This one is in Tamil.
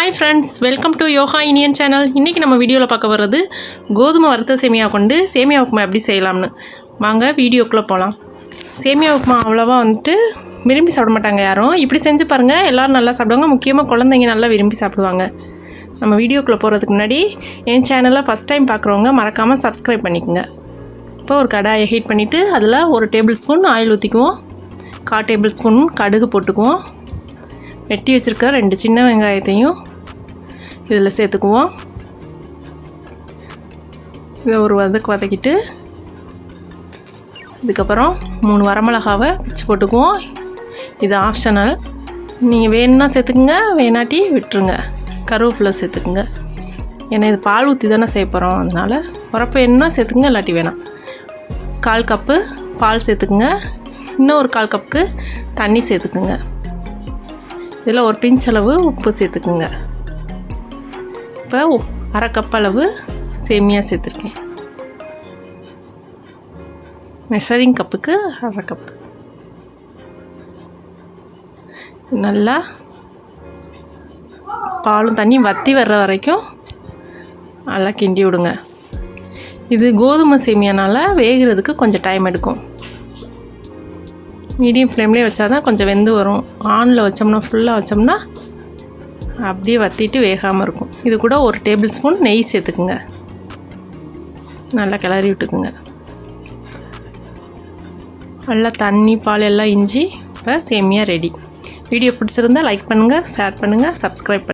Hi friends welcome to Yoga Iniyan channel இன்றைக்கி நம்ம வீடியோவில் பார்க்க வர்றது கோதுமை வறுத்த சேமியா கொண்டு சேமியா உப்புமா எப்படி செய்யலாம்னு. வாங்க வீடியோக்குள்ளே போகலாம் சேமியா உப்புமா அவ்வளோவா வந்துட்டு விரும்பி சாப்பிட மாட்டாங்க யாரும். இப்படி செஞ்சு பாருங்கள் எல்லோரும் நல்லா சாப்பிடுவாங்க. முக்கியமாக குழந்தைங்க நல்லா விரும்பி சாப்பிடுவாங்க. நம்ம வீடியோக்குள்ளே போகிறதுக்கு முன்னாடி என் சேனலை ஃபஸ்ட் டைம் பார்க்குறவங்க மறக்காமல் சப்ஸ்கிரைப் பண்ணிக்கோங்க. இப்போ ஒரு கடாயை ஹீட் பண்ணிவிட்டு அதில் ஒரு டேபிள் ஸ்பூன் ஆயில் ஊற்றிக்குவோம் கால் டேபிள் ஸ்பூன் கடுகு போட்டுக்குவோம். வெட்டி வச்சுருக்க ரெண்டு சின்ன வெங்காயத்தையும் இதில் சேர்த்துக்குவோம். இதை ஒரு வதக்கு வதக்கிட்டு இதுக்கப்புறம் மூணு வரமிளகாவை பிச்சு போட்டுக்குவோம். இது ஆப்ஷனல் நீங்கள் வேணும்னா சேர்த்துக்குங்க வேணாட்டி விட்டுருங்க. கருவேப்பிலை சேர்த்துக்குங்க. ஏன்னா இது பால் ஊற்றி தானே செய்ய போகிறோம் அதனால் உரப்பு வேணும்னா சேர்த்துக்குங்க இல்லாட்டி வேணாம். கால் கப்பு பால் சேர்த்துக்குங்க. இன்னும் ஒரு கால் கப்புக்கு தண்ணி சேர்த்துக்குங்க. இதில் ஒரு பிஞ்ச் அளவு உப்பு சேர்த்துக்குங்க. இப்போ அரை கப் அளவு சேமியா சேர்த்துருக்கேன். மெஷரிங் கப்புக்கு அரை கப்பு நல்லா பாலும் தண்ணியும் வற்றி வர்ற வரைக்கும் நல்லா கிண்டி விடுங்க. இது கோதுமை சேமியானால் வேகிறதுக்கு கொஞ்சம் டைம் எடுக்கும். மீடியம் ஃப்ளேம்லேயே வச்சா தான் கொஞ்சம் வெந்து வரும். ஆனில் வச்சோம்னா ஃபுல்லாக வச்சோம்னா அப்படியே வற்றிட்டு வேகாமல் இருக்கும். இது கூட ஒரு டேபிள் ஸ்பூன் நெய் சேர்த்துக்குங்க. நல்லா கிளறி விட்டுக்குங்க. நல்லா தண்ணி பால் எல்லாம் இஞ்சி இப்போ சேமியாக ரெடி வீடியோ பிடிச்சிருந்தா லைக் பண்ணுங்கள் ஷேர் பண்ணுங்கள் சப்ஸ்கிரைப் பண்ணுங்கள்